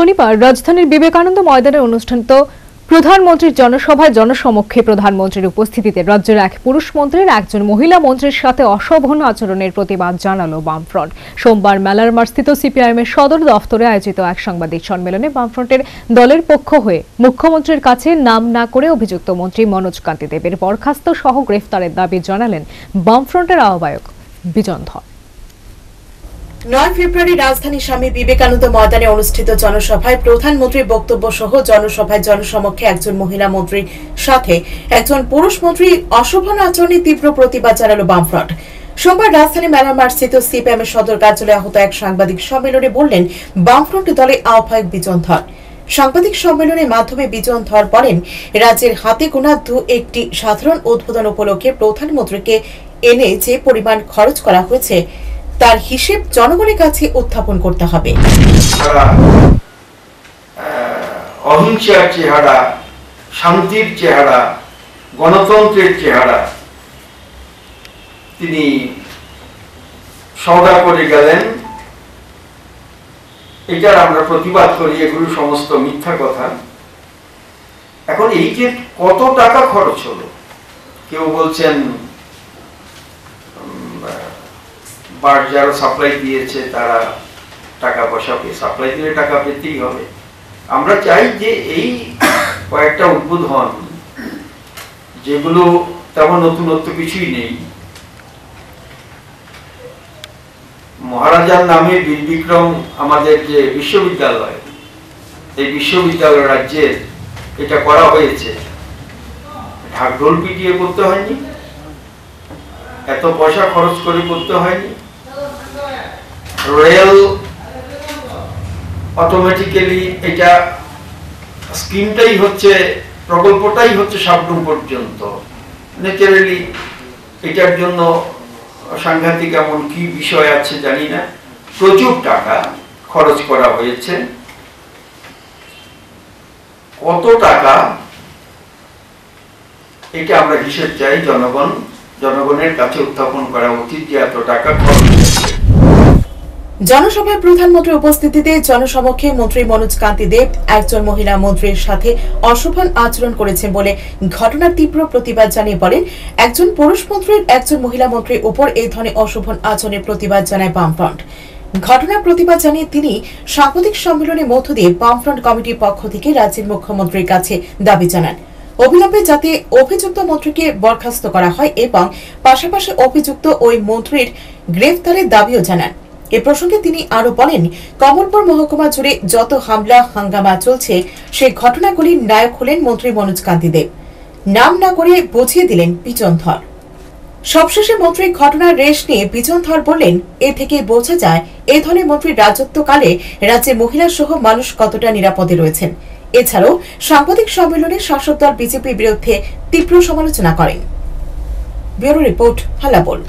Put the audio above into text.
শনিবার রাজধানীর বিবেকানন্দ ময়দানে অনুষ্ঠিত প্রধানমন্ত্রীর জনসভায় জনসমক্ষে প্রধানমন্ত্রীর উপস্থিতিতে রাজ্যের এক পুরুষ মন্ত্রীর, একজন মহিলা মন্ত্রীর সাথে অশোভন আচরণের প্রতিবাদ জানালো বামফ্রন্ট। সোমবার মেলার মার্স্থিত সিপিআইএম এর সদর দফতরে আয়োজিত এক সাংবাদিক সম্মেলনে বামফ্রন্টের দলের পক্ষ হয়ে মুখ্যমন্ত্রীর কাছে নাম না করে অভিযুক্ত মন্ত্রী মনোজ কান্তি দেবের বরখাস্ত সহ গ্রেফতারের দাবি জানালেন বামফ্রন্টের আহ্বায়ক বিজন ধর। নয় ফেব্রুয়ারি রাজধানী স্বামী বিবেকানন্দ ময়দানে অনুষ্ঠিত জনসভায় প্রধানমন্ত্রীর বক্তব্য সহ জনসভায় জনসমক্ষে একজন মহিলা মন্ত্রীর সাথে একজন পুরুষ মন্ত্রী অশোভন আচরণের তীব্র প্রতিবাদ জানালো বামফ্রন্ট। সোমবার রাজধানী মেলার মার্চস্থিত সিপিএম এর সদর কার্যালয়ে আহত এক সাংবাদিক সম্মেলনে বললেন, বামফ্রন্ট দলের আহ্বায়ক বিজন ধর। সাংবাদিক সম্মেলনের মাধ্যমে বিজন ধর বলেন, রাজ্যের হাতে গোনা দু একটি সাধারণ উদ্বোধন উপলক্ষে প্রধানমন্ত্রীকে এনে যে পরিমাণ খরচ করা হয়েছে তার হিসেব জনগণের কাছে উত্থাপন করতে হবে। অহিংসার চেহারা, শান্তির চেহারা, গণতন্ত্রের চেহারা। তিনি সদা করে গেলেন। এটার আমরা প্রতিবাদ করি, এগুলো সমস্ত মিথ্যা কথা। এখন এই যে কত টাকা খরচ হলো, কেউ বলছেন বার যারা সাপ্লাই দিয়েছে, তারা টাকা পয়সা পেয়ে সাপ্লাই দিলে টাকা পেতেই হবে। আমরা চাই যে এই কয়েকটা উদ্বোধন, যেগুলো তেমন নতুনত্ব কিছুই নেই। মহারাজার নামে বীর বিক্রম আমাদের যে বিশ্ববিদ্যালয়, এই বিশ্ববিদ্যালয় রাজ্যের এটা করা হয়েছে। ঢাকঢোল পিটিয়ে করতে হয়নি, এত পয়সা খরচ করে করতে হয়নি। রেল অটোমেটিক্যালি এটা স্কিমটাই হচ্ছে, প্রকল্পটাই হচ্ছে সাবরুম পর্যন্ত। ন্যাচারালি এটার জন্য সাংঘাতিক এমন কি বিষয় আছে জানি না। প্রচুর টাকা খরচ করা হয়েছে। কত টাকা? এটা আমরা হিসেব চাই জনগণ, জনগণের কাছে উত্থাপন করা উচিত যে এত টাকা খরচ জনসভায় প্রধানমন্ত্রীর উপস্থিতিতে জনসমক্ষে মন্ত্রী মনোজ কান্তি দেব, একজন মহিলা মন্ত্রীর সাথে অশোভন আচরণ করেছেন বলে ঘটনার তীব্র প্রতিবাদ জানিয়ে বলেন, একজন পুরুষ মন্ত্রীর একজন মহিলা মন্ত্রীর উপর এই ধরনের অশোভন আচরণের প্রতিবাদ জানায় বামফ্রন্ট। ঘটনার প্রতিবাদ জানিয়ে তিনি সাংবাদিক সম্মেলনের মধ্য দিয়ে বামফ্রন্ট কমিটির পক্ষ থেকে রাজ্যের মুখ্যমন্ত্রীর কাছে দাবি জানান। অবিলম্বে যাতে অভিযুক্ত মন্ত্রীকে বরখাস্ত করা হয় এবং পাশাপাশি অভিযুক্ত ওই মন্ত্রীর গ্রেফতারের দাবিও জানান। এ প্রসঙ্গে তিনি আরও বলেন, কমলপুর মহকুমা জুড়ে যত হামলা, হাঙ্গামা চলছে, সে ঘটনাগুলির নায়ক হলেন মন্ত্রী মনোজ কান্তি দেব। নাম না করে বুঝিয়ে দিলেন পিচন ধর। সবশেষে মন্ত্রী ঘটনার রেশ নিয়ে বিজন ধর বললেন, এ থেকে বোঝা যায়, এ ধরনের মন্ত্রীর রাজত্বকালে রাজ্যে মহিলা সহ মানুষ কতটা নিরাপদে রয়েছেন। এছাড়াও সাংবাদিক সম্মেলনে শাসক দল বিজেপির বিরুদ্ধে তীব্র সমালোচনা করেন। Bureau report Hallabol.